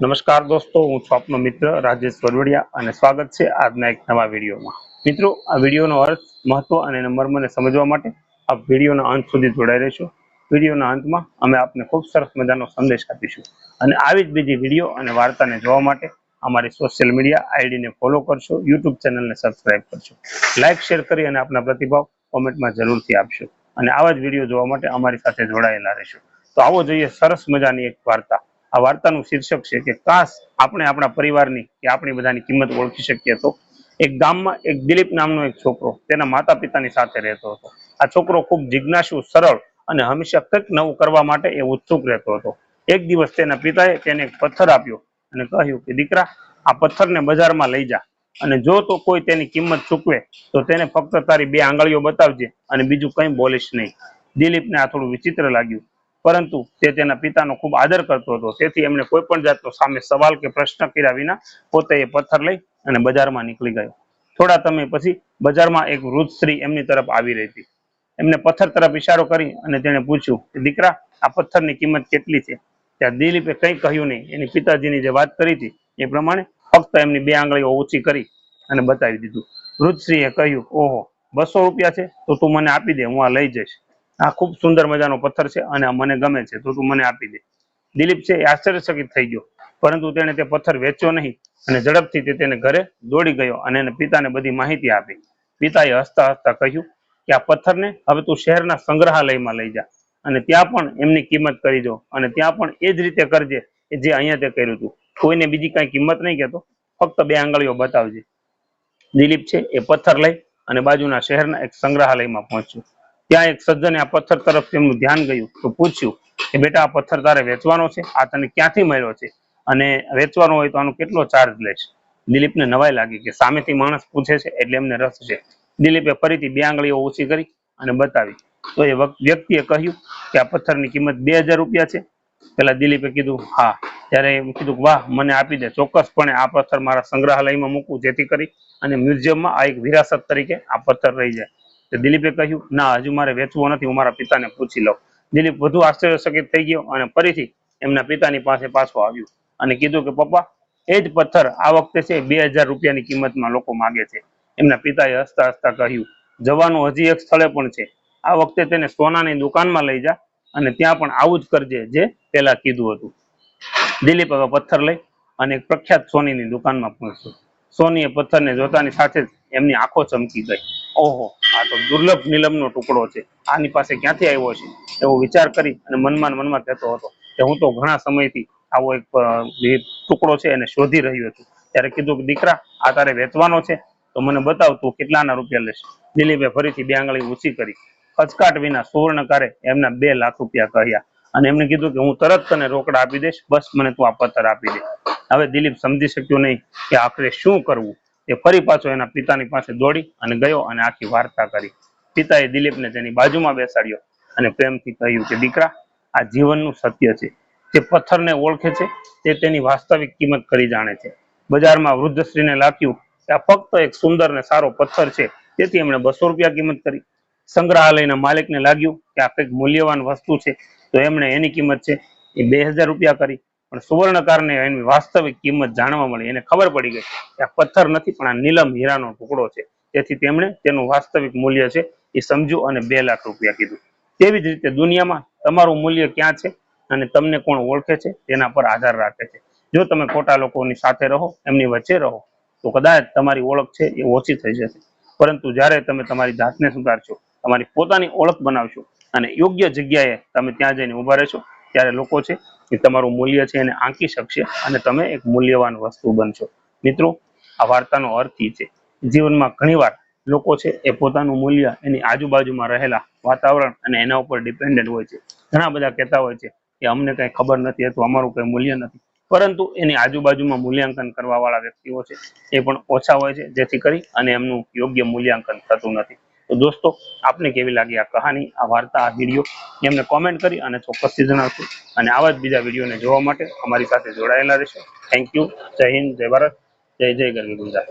નમસ્કાર દોસ્તો, હું છું આપનો મિત્ર રાજેશ વરવડિયા અને સ્વાગત છે આજના એક નવા વિડીયોમાં. મિત્રો, આ વિડીયોનો અર્થ, મહત્વ અને મર્મને સમજવા માટે આપ વિડીયોના અંત સુધી જોડાઈ રહેશો. વિડીયોના અંતમાં અમે આપને ખૂબ સરસ મજાનો સંદેશ આપીશું. અને આવી જ બીજી વીડિયો અને વાર્તાને જોવા માટે અમારી સોશિયલ મીડિયા આઈડીને ફોલો કરશો, યુટ્યુબ ચેનલને સબસ્ક્રાઇબ કરશો. લાઇક શેર કરી અને આપના પ્રતિભાવ કોમેન્ટમાં જરૂરથી આપશો. અને આવા જ વીડિયો જોવા માટે અમારી સાથે જોડાયેલા રહેશો. તો આવો જોઈએ સરસ મજાની એક વાર્તા. આ વાર્તાનું શીર્ષક છે કે કાશ આપણે આપણા પરિવારની કે આપણી બધાની કિંમત ઓળખી શકીએ તો? એક ગામમાં એક દિલીપ નામનો એક છોકરો તેના માતા પિતાની સાથે રહેતો હતો. આ છોકરો ખૂબ જિજ્ઞાસુ, સરળ અને હંમેશા કંઈક નવું કરવા માટે એ ઉત્સુક રહેતો હતો. એક દિવસ તેના પિતાએ તેને એક પથ્થર આપ્યો અને કહ્યું કે, દીકરા, આ પથ્થરને બજારમાં લઈ જા અને જો તો કોઈ તેની કિંમત ચૂકવે, તો તેને ફક્ત તારી બે આંગળીઓ બતાવજે અને બીજું કંઈ બોલીશ નહીં. દિલીપને આ થોડું વિચિત્ર લાગ્યું. પરંતુ તે તેના પિતાનો ખૂબ આદર કરતો હતો. તેથી એમણે કોઈ પણ જાતનો સામે સવાલ કે પ્રશ્ન કર્યા વિના પોતે એ પથ્થર લઈ અને બજારમાં નીકળી ગયો. થોડા સમય પછી બજારમાં એક વૃદ્ધ સ્ત્રી એમની તરફ આવી રહી હતી. એમને પથ્થર તરફ ઇશારો કરી અને તેણે પૂછ્યું કે, દીકરા, આ પથ્થરની કિંમત કેટલી છે? ત્યાં દિલીપે કંઈ કહ્યું નહીં. એની પિતાજીની જે વાત કરી હતી એ પ્રમાણે ફક્ત એમની બે આંગળીઓ ઓછી કરી અને બતાવી દીધું. વૃદ્ધશ્રીએ કહ્યું, ઓહો, બસો રૂપિયા છે, તો તું મને આપી દે, હું આ લઈ જઈશ. આ ખૂબ સુંદર મજાનો પથ્થર છે અને મને ગમે છે, તો તું મને આપી દે. દિલીપ છે એ આશ્ચર્યચકિત થઈ ગયો, પરંતુ તેણે તે પથ્થર વેચ્યો નહીં અને ઝડપથી તેને ઘરે દોડી ગયો અને એને પિતાને બધી માહિતી આપી. પિતાએ હસતા હસતા કહ્યું કે આ પથ્થરને હવે તું શહેરના સંગ્રહાલયમાં લઈ જા અને ત્યાં પણ એમની કિંમત કરી દો અને ત્યાં પણ એ જ રીતે કરજે જે અહીંયા તે કર્યું હતું કોઈને બીજી કાંઈ કિંમત નહીં કહેતો, ફક્ત બે આંગળીઓ બતાવજે. દિલીપ છે એ પથ્થર લઈ અને બાજુના શહેરના એક સંગ્રહાલયમાં પહોંચ્યો. ત્યાં એક સજ્જને આ પથ્થર તરફ તેમનું ધ્યાન ગયું તો પૂછ્યું કે બેટા આ પથ્થર તારે વેચવાનો છે? આ તને ક્યાંથી મળ્યો છે? અને વેચવાનો હોય તો આનો કેટલો ચાર્જ લેશ દિલીપને નવાઈ લાગી કે સામેથી માણસ પૂછે છે એટલે એમને રસ છે. દિલીપે ફરીથી બે આંગળીઓ ઓછી કરી અને બતાવી. તો એ વ્યક્તિએ કહ્યું કે આ પથ્થરની કિંમત બે હજાર રૂપિયા છે. પેલા દિલીપે કીધું, હા. ત્યારે એમ કીધું, વાહ, મને આપી દે. ચોક્કસપણે આ પથ્થર મારા સંગ્રહાલયમાં મૂકું જેથી કરી અને મ્યુઝિયમમાં આ એક વિરાસત તરીકે આ પથ્થર રહી જાય. દિલીપે કહ્યું, ના, હજુ મારે વેચવો નથી, હું મારા પિતાને પૂછી લઉં. દિલીપ વધુ આશ્ચર્યચકિત થઈ ગયો અને ફરીથી એમના પિતાની પાસે પાછો આવ્યો અને કીધું કે, પપ્પા, એ જ પથ્થર આ વખતે છે, બે રૂપિયાની કિંમતમાં લોકો માગે છે. એમના પિતાએ હસતા હસતા કહ્યું, જવાનું હજી એક સ્થળે પણ છે. આ વખતે તેને સોનાની દુકાનમાં લઈ જા અને ત્યાં પણ આવું જ કરજે, જે પેલા કીધું હતું. દિલીપ હવે પથ્થર લઈ અને એક પ્રખ્યાત સોનીની દુકાનમાં પહોંચ્યો. સોનીએ પથ્થરને જોતાની સાથે જ એમની આંખો ચમકી ગઈ. ઓહો, આ તો દુર્લભ નીલમનો ટુકડો છે. આની પાસે ક્યાંથી આવ્યો છે? એવો વિચાર કરી અને મનમાં મનમાં કહેતો હતો કે હું તો ઘણા સમયથી આવો એક ટુકડો છે એને શોધી રહ્યો છું. ત્યારે કીધું કે, દીકરા, આ તારે વેચવાનો છે, તો મને બતાવ તું કેટલાના રૂપિયા લેશે. દિલીપે ફરીથી બે આંગળી ઊંચી કરી. ખચકાટ વિના સુવર્ણકારે એમના બે લાખ રૂપિયા કહ્યા અને એમને કીધું કે, હું તરત તને રોકડા આપી દઈશ. બસ, મને તું આ પથ્થર આપી દે. હવે દિલીપ સમજી શક્યો નહીં કે આખરે શું કરવું. એ ફરી પાછો એના પિતાની પાસે દોડી અને ગયો અને આખી વાર્તા કરી. પિતાએ દિલીપને તેની બાજુમાં બેસાડ્યો અને પ્રેમથી કહ્યું કે, દીકરા, આ જીવનનું સત્ય છે. જે પથ્થરને ઓળખે છે, તે તેની વાસ્તવિક કિંમત કરી જાણે છે. બજારમાં વૃદ્ધશ્રીને લાગ્યું કે, આ ફક્ત એક સુંદર ને સારો પથ્થર છે. તેથી એમણે બસો રૂપિયા કિંમત કરી. સંગ્રહાલયના માલિકને લાગ્યું કે, આ કંઈક મૂલ્યવાન વસ્તુ છે. તો એમણે એની કિંમત છે એ બે હજાર રૂપિયા કરી. પણ સુવર્ણકારને એની વાસ્તવિક કિંમત જાણવા મળી. એને ખબર પડી ગઈ કે આ પથ્થર નથી, પણ આ નીલમ હીરાનો ટુકડો છે. તેથી તેમણે તેનું વાસ્તવિક મૂલ્ય છે એ સમજ્યું અને બે લાખ રૂપિયા કીધું. તેવી જ રીતે દુનિયામાં તમારું મૂલ્ય ક્યાં છે અને તમને કોણ ઓળખે છે તેના પર આધાર રાખે છે. જો તમે ખોટા લોકોની સાથે રહો, એમની વચ્ચે રહો, તો કદાચ તમારી ઓળખ છે એ ઓછી થઈ જશે. પરંતુ જ્યારે તમે તમારી જાતને સુધારશો, તમારી પોતાની ઓળખ બનાવશો અને યોગ્ય જગ્યાએ તમે ત્યાં જઈને ઊભા રહેશો, ત્યારે લોકો છે એ તમારું મૂલ્ય છે એને આંકી શકશે અને તમે એક મૂલ્યવાન વસ્તુ બનશો. મિત્રો, આ વાર્તાનો અર્થ છે. જીવનમાં ઘણીવાર લોકો છે એ પોતાનું મૂલ્ય એની આજુબાજુમાં રહેલા વાતાવરણ અને એના ઉપર ડિપેન્ડન્ટ હોય છે. ઘણા બધા કહેતા હોય છે કે અમને કઈ ખબર નથી અથવા અમારું કઈ મૂલ્ય નથી. પરંતુ એની આજુબાજુમાં મૂલ્યાંકન કરવા વાળા વ્યક્તિઓ છે એ પણ ઓછા હોય છે, જેથી કરી અને એમનું યોગ્ય મૂલ્યાંકન થતું નથી. તો દોસ્તો, આપને કેવી લાગી આ કહાની, આ વાર્તા, આ વીડિયો એમને કોમેન્ટ કરી અને ચોક્કસથી જણાવશો અને આવા જ બીજા વિડીયોને જોવા માટે અમારી સાથે જોડાયેલા રહેશો. થેન્ક યુ જય હિન્દ, જય ભારત, જય જય ગરવી ગુજરાત.